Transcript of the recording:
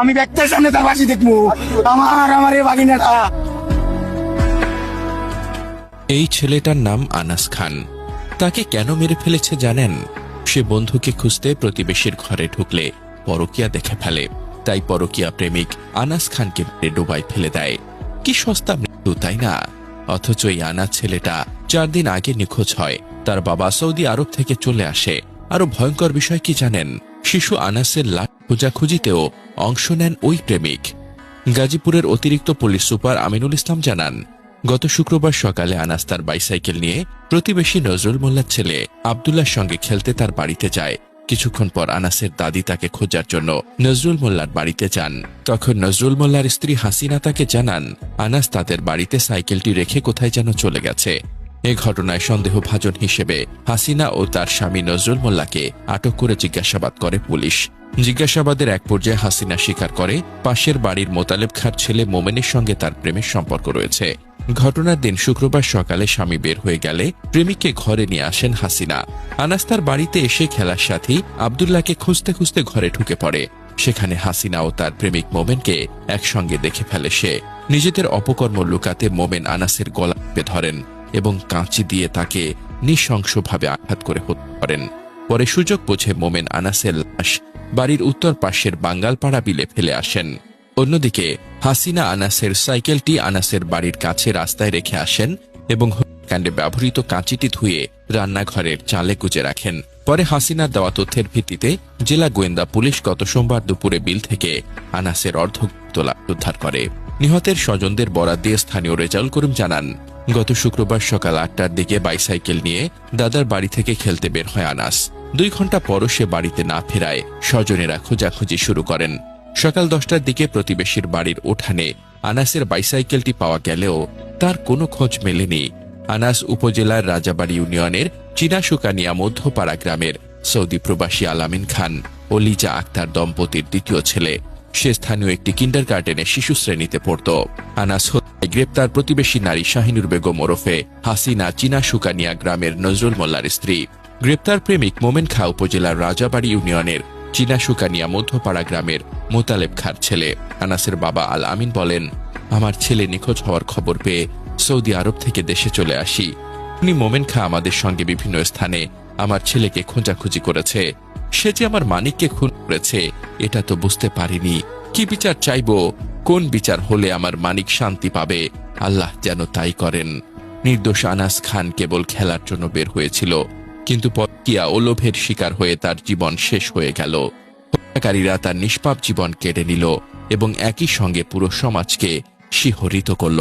আমি ব্যক্তির সামনে তার বাসি দেখব। আমার আমার এই বাগিনাটা। এই ছেলেটার নাম আনাস খান। তাকে কেন মেরে ফেলেছে জানেন? সে বন্ধুকে খুঁজতে প্রতিবেশীর ঘরে ঢুকলে, পরকিয়া দেখে ফেলে। তাই পরকিয়া প্রেমিক আনাস খানকে ডোবায় ফেলে দেয়। কি সস্তা মৃত্যু, তাই না? অথচ এই আনাস ছেলেটা চার দিন আগে নিখোঁজ হয়। তার বাবা সৌদি আরব থেকে চলে আসে। আরও ভয়ঙ্কর বিষয় কি জানেন? শিশু আনাসের লাশ খোঁজাখুঁজিতেও অংশ নেন ওই প্রেমিক। গাজীপুরের অতিরিক্ত পুলিশ সুপার আমিনুল ইসলাম জানান, গত শুক্রবার সকালে আনাস তার বাইসাইকেল নিয়ে প্রতিবেশী নজরুল মোল্লার ছেলে আবদুল্লার সঙ্গে খেলতে তার বাড়িতে যায়। কিছুক্ষণ পর আনাসের দাদি তাকে খোঁজার জন্য নজরুল মোল্লার বাড়িতে যান। তখন নজরুল মোল্লার স্ত্রী হাসিনা তাকে জানান, আনাস তাদের বাড়িতে সাইকেলটি রেখে কোথায় যেন চলে গেছে। এ ঘটনায় সন্দেহভাজন হিসেবে হাসিনা ও তার স্বামী নজরুল মোল্লাকে আটক করে জিজ্ঞাসাবাদ করে পুলিশ। জিজ্ঞাসাবাদের এক পর্যায়ে হাসিনা স্বীকার করে, পাশের বাড়ির মোতালেব খার ছেলে মোমেনের সঙ্গে তার প্রেমের সম্পর্ক রয়েছে। ঘটনার দিন শুক্রবার সকালে স্বামী বের হয়ে গেলে প্রেমিককে ঘরে নিয়ে আসেন হাসিনা। আনাস তার বাড়িতে এসে খেলার সাথী আবদুল্লাহকে খুঁজতে খুঁজতে ঘরে ঢুকে পড়ে। সেখানে হাসিনা ও তার প্রেমিক মোমেনকে একসঙ্গে দেখে ফেলে সে। নিজেদের অপকর্ম লুকাতে মোমেন আনাসের গলা ধরেন এবং কাঁচি দিয়ে তাকে নৃশংসভাবে আঘাত করে হত্যা করেন। পরে সুযোগ বুঝে মোমেন আনাসের লাশ বাড়ির উত্তর পাশের বাঙ্গালপাড়া বিলে ফেলে আসেন। অন্যদিকে হাসিনা আনাসের সাইকেলটি আনাসের বাড়ির কাছে রাস্তায় রেখে আসেন এবং হত্যাকাণ্ডে ব্যবহৃত কাঁচিটি ধুয়ে রান্নাঘরের চালে গুজে রাখেন। পরে হাসিনার দেওয়া তথ্যের ভিত্তিতে জেলা গোয়েন্দা পুলিশ গত সোমবার দুপুরে বিল থেকে আনাসের অর্ধ তোলা উদ্ধার করে। নিহতের স্বজনদের বরাদ দিয়ে স্থানীয় রেজাউল করিম জানান, গত শুক্রবার সকাল আটটার দিকে বাইসাইকেল নিয়ে দাদার বাড়ি থেকে খেলতে বের হয় আনাস। দুই ঘণ্টা পরও সে বাড়িতে না ফেরায়। স্বজনেরা খোঁজাখুঁজি শুরু করেন। সকাল দশটার দিকে প্রতিবেশীর বাড়ির উঠানে আনাসের বাইসাইকেলটি পাওয়া গেলেও তার কোনো খোঁজ মেলেনি। আনাস উপজেলার রাজাবাড়ি ইউনিয়নের চীনাশুকানিয়া মধ্যপাড়া গ্রামের সৌদি প্রবাসী আলামিন খান ও লিজা আক্তার দম্পতির দ্বিতীয় ছেলে। সে স্থানীয় একটি কিন্ডার গার্ডেনে শিশু শ্রেণীতে পড়ত। আনাস হত্যায় গ্রেপ্তার প্রতিবেশী নারী শাহিনুর বেগম ওরফে হাসিনা চীনা সুকানিয়া গ্রামের নজরুল মোল্লার স্ত্রী। গ্রেপ্তার প্রেমিক মোমেন খা উপজেলার রাজাবাড়ি ইউনিয়নের চীনা সুকানিয়া মধ্যপাড়া গ্রামের মোতালেব খার ছেলে। আনাসের বাবা আল আমিন বলেন, আমার ছেলে নিখোঁজ হওয়ার খবর পেয়ে সৌদি আরব থেকে দেশে চলে আসি। উনি মোমেন খা আমাদের সঙ্গে বিভিন্ন স্থানে আমার ছেলেকে খোঁজাখুঁজি করেছে। সে যে আমার মানিককে খুন করেছে, এটা তো বুঝতে পারিনি। কি বিচার চাইব? কোন বিচার হলে আমার মানিক শান্তি পাবে? আল্লাহ যেন তাই করেন। নির্দোষ আনাস খান কেবল খেলার জন্য বের হয়েছিল। কিন্তু পরকিয়া ও লোভের শিকার হয়ে তার জীবন শেষ হয়ে গেল। হত্যাকারীরা তার নিষ্পাপ জীবন কেড়ে নিল এবং একই সঙ্গে পুরো সমাজকে শিহরিত করল।